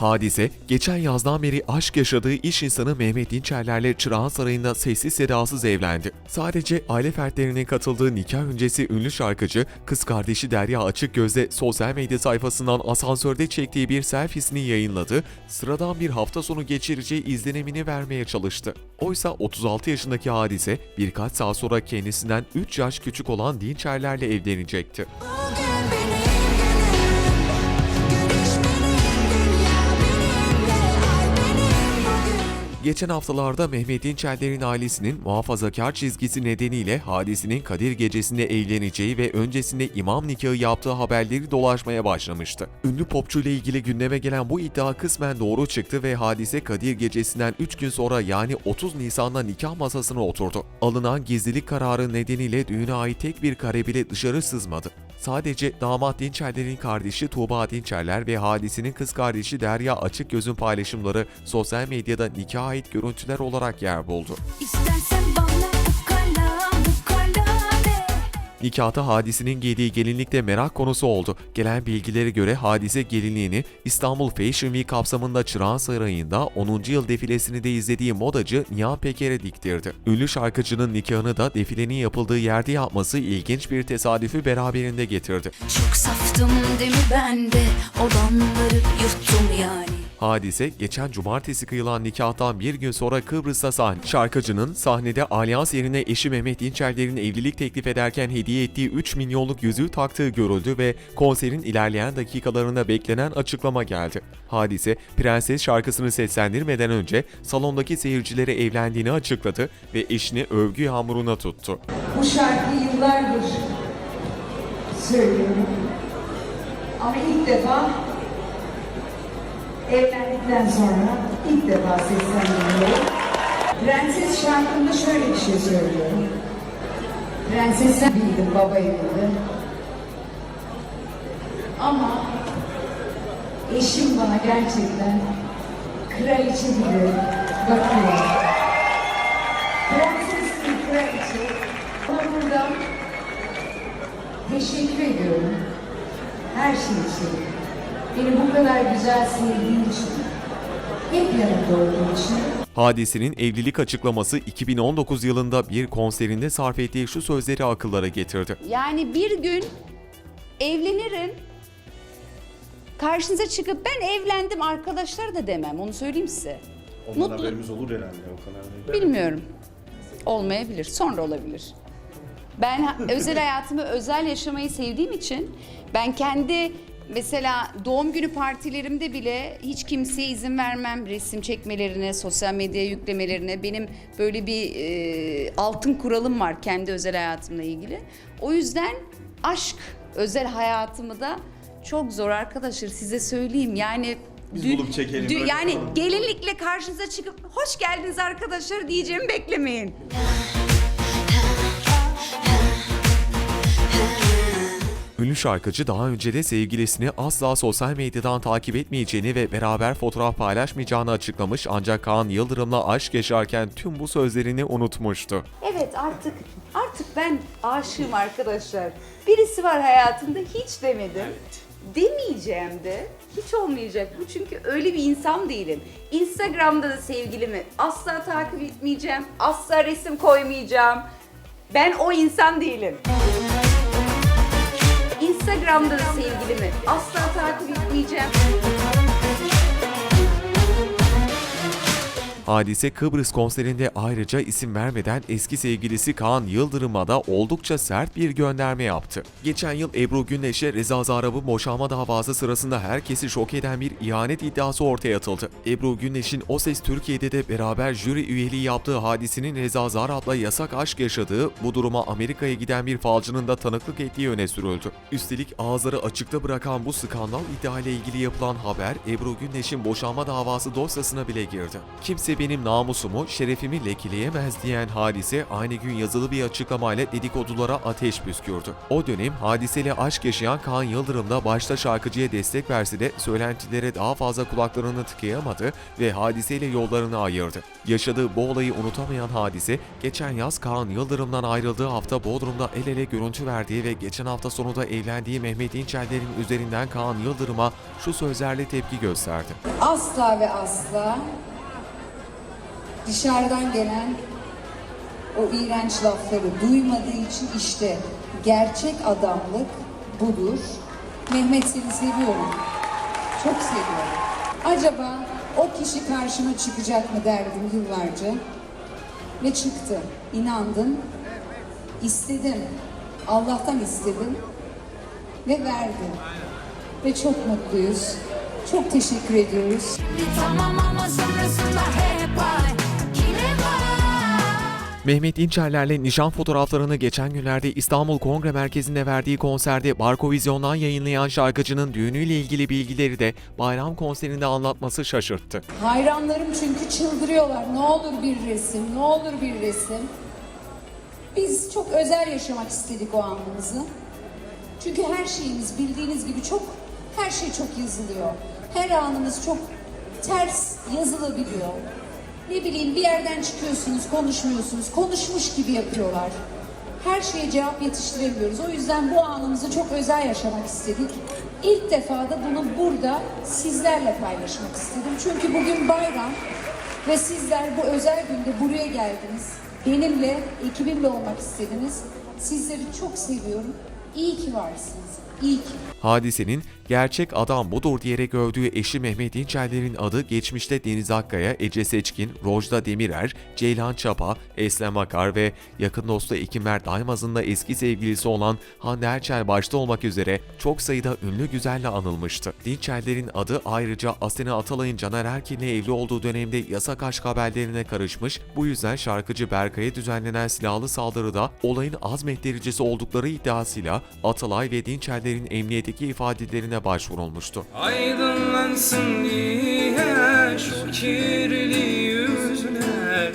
Hadise, geçen yazdan beri aşk yaşadığı iş insanı Mehmet Dinçerler'le Çırağan Sarayı'nda sessiz sedasız evlendi. Sadece aile fertlerinin katıldığı nikah öncesi ünlü şarkıcı, kız kardeşi Derya Açık Göz'le sosyal medya sayfasından asansörde çektiği bir selfiesini yayınladı, sıradan bir hafta sonu geçireceği izlenimini vermeye çalıştı. Oysa 36 yaşındaki hadise birkaç saat sonra kendisinden 3 yaş küçük olan Dinçerler'le evlenecekti. Bugün Geçen haftalarda Mehmet Dinçerler'in ailesinin muhafazakar çizgisi nedeniyle hadisinin Kadir Gecesi'nde evleneceği ve öncesinde imam nikahı yaptığı haberleri dolaşmaya başlamıştı. Ünlü popçu ile ilgili gündeme gelen bu iddia kısmen doğru çıktı ve hadise Kadir Gecesi'nden 3 gün sonra yani 30 Nisan'da nikah masasına oturdu. Alınan gizlilik kararı nedeniyle düğüne ait tek bir kare bile dışarı sızmadı. Sadece damat Dinçerler'in kardeşi Tuğba Dinçerler ve hadisinin kız kardeşi Derya Açıkgöz'ün paylaşımları sosyal medyada nikaha ait görüntüler olarak yer buldu. İstersen bana Nikahta hadisinin giydiği gelinlik de merak konusu oldu. Gelen bilgilere göre hadise gelinliğini İstanbul Fashion Week kapsamında Çırağan Sarayı'nda 10. yıl defilesini de izlediği modacı Nihan Peker'e diktirdi. Ünlü şarkıcının nikahını da defilenin yapıldığı yerde yapması ilginç bir tesadüfü beraberinde getirdi. Çok saftım değil mi ben de Olanları yuttum yani Hadise geçen cumartesi kıyılan nikahtan bir gün sonra Kıbrıs'ta sahne. Şarkıcının sahnede alyans yerine eşi Mehmet Dinçerler'in evlilik teklif ederken hediye ettiği 3 milyonluk yüzüğü taktığı görüldü ve konserin ilerleyen dakikalarında beklenen açıklama geldi. Hadise, Prenses şarkısını seslendirmeden önce salondaki seyircilere evlendiğini açıkladı ve eşini övgü yağmuruna tuttu. Bu şarkıyı yıllardır söylüyorum. Ama ilk defa evlendikten sonra ilk defa seslendiriyorum. Prenses şarkımda şöyle bir şey söylüyorum. Prensesler bildim baba evinde. Ama eşim bana gerçekten kraliçe gibi bakıyor. Prenses bir kraliçe. Ona buradan teşekkür ediyorum. Her şey için. Beni bu kadar güzel sevdiğin için. Hep yanımda olduğun için. Hadisenin evlilik açıklaması 2019 yılında bir konserinde sarf ettiği şu sözleri akıllara getirdi. Yani bir gün evlenirim. Karşınıza çıkıp ben evlendim arkadaşlar da demem. Onu söyleyeyim size. Ondan Mutlu- haberimiz olur herhalde o kadar değil. Bilmiyorum. Olmayabilir. Sonra olabilir. Ben özel hayatımı özel yaşamayı sevdiğim için ben kendi mesela doğum günü partilerimde bile hiç kimseye izin vermem resim çekmelerine, sosyal medyaya yüklemelerine. Benim böyle bir e, altın kuralım var kendi özel hayatımla ilgili. O yüzden aşk özel hayatımı da çok zor arkadaşlar size söyleyeyim. Yani Biz dü- bulup çekelim, dü- yani yapalım. gelinlikle karşınıza çıkıp hoş geldiniz arkadaşlar diyeceğimi beklemeyin. Ünlü şarkıcı daha önce de sevgilisini asla sosyal medyadan takip etmeyeceğini ve beraber fotoğraf paylaşmayacağını açıklamış ancak Kaan Yıldırım'la aşk yaşarken tüm bu sözlerini unutmuştu. Evet artık artık ben aşığım arkadaşlar. Birisi var hayatımda hiç demedim. Demeyeceğim de hiç olmayacak bu çünkü öyle bir insan değilim. Instagram'da da sevgilimi asla takip etmeyeceğim. Asla resim koymayacağım. Ben o insan değilim. Instagram'da da sevgilimi asla takip etmeyeceğim. Hadise Kıbrıs konserinde ayrıca isim vermeden eski sevgilisi Kaan Yıldırım'a da oldukça sert bir gönderme yaptı. Geçen yıl Ebru Gündeş'e Reza Zarrab'ın boşanma davası sırasında herkesi şok eden bir ihanet iddiası ortaya atıldı. Ebru Gündeş'in O Ses Türkiye'de de beraber jüri üyeliği yaptığı hadisinin Reza Zarrab'la yasak aşk yaşadığı, bu duruma Amerika'ya giden bir falcının da tanıklık ettiği öne sürüldü. Üstelik ağızları açıkta bırakan bu skandal iddia ile ilgili yapılan haber Ebru Gündeş'in boşanma davası dosyasına bile girdi. Kimse benim namusumu, şerefimi lekeleyemez diyen Hadise aynı gün yazılı bir açıklamayla dedikodulara ateş püskürdü. O dönem Hadise'yle aşk yaşayan Kaan Yıldırım da başta şarkıcıya destek verse de söylentilere daha fazla kulaklarını tıkayamadı ve Hadise ile yollarını ayırdı. Yaşadığı bu olayı unutamayan Hadise, geçen yaz Kaan Yıldırım'dan ayrıldığı hafta Bodrum'da el ele görüntü verdiği ve geçen hafta sonu da evlendiği Mehmet İnçeller'in üzerinden Kaan Yıldırım'a şu sözlerle tepki gösterdi. asla ve asla dışarıdan gelen o iğrenç lafları duymadığı için işte gerçek adamlık budur. Mehmet seni seviyorum. Çok seviyorum. Acaba o kişi karşıma çıkacak mı derdim yıllarca. Ve çıktı. İnandım. İstedim. Allah'tan istedim. Ve verdi. Ve çok mutluyuz. Çok teşekkür ediyoruz. Tamam ama sonrasında hep ay Mehmet İnçerler'le nişan fotoğraflarını geçen günlerde İstanbul Kongre Merkezi'nde verdiği konserde Barkovizyon'dan yayınlayan şarkıcının düğünüyle ilgili bilgileri de bayram konserinde anlatması şaşırttı. Hayranlarım çünkü çıldırıyorlar. Ne olur bir resim, ne olur bir resim. Biz çok özel yaşamak istedik o anımızı. Çünkü her şeyimiz bildiğiniz gibi çok, her şey çok yazılıyor. Her anımız çok ters yazılabiliyor. Ne bileyim bir yerden çıkıyorsunuz, konuşmuyorsunuz, konuşmuş gibi yapıyorlar. Her şeye cevap yetiştiremiyoruz. O yüzden bu anımızı çok özel yaşamak istedik. İlk defa da bunu burada sizlerle paylaşmak istedim. Çünkü bugün bayram ve sizler bu özel günde buraya geldiniz. Benimle, ekibimle olmak istediniz. Sizleri çok seviyorum. İyi ki varsınız. Ki. Hadisenin gerçek adam budur diyerek övdüğü eşi Mehmet İnçerler'in adı geçmişte Deniz Akkaya, Ece Seçkin, Rojda Demirer, Ceylan Çapa, Eslem Akar ve yakın dostu Ekim Mert Daymaz'ın da eski sevgilisi olan Hande Erçel başta olmak üzere çok sayıda ünlü güzelle anılmıştı. Dinçerler'in adı ayrıca Asena Atalay'ın Caner Erkin'le evli olduğu dönemde yasak aşk haberlerine karışmış, bu yüzden şarkıcı Berkay'a düzenlenen silahlı saldırıda olayın azmettiricisi oldukları iddiasıyla Atalay ve Dinçerler'in emniyetteki ifadelerine başvurulmuştu. Aydınlansın diye şu kirli yüzler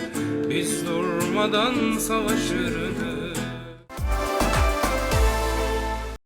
Biz durmadan savaşırdık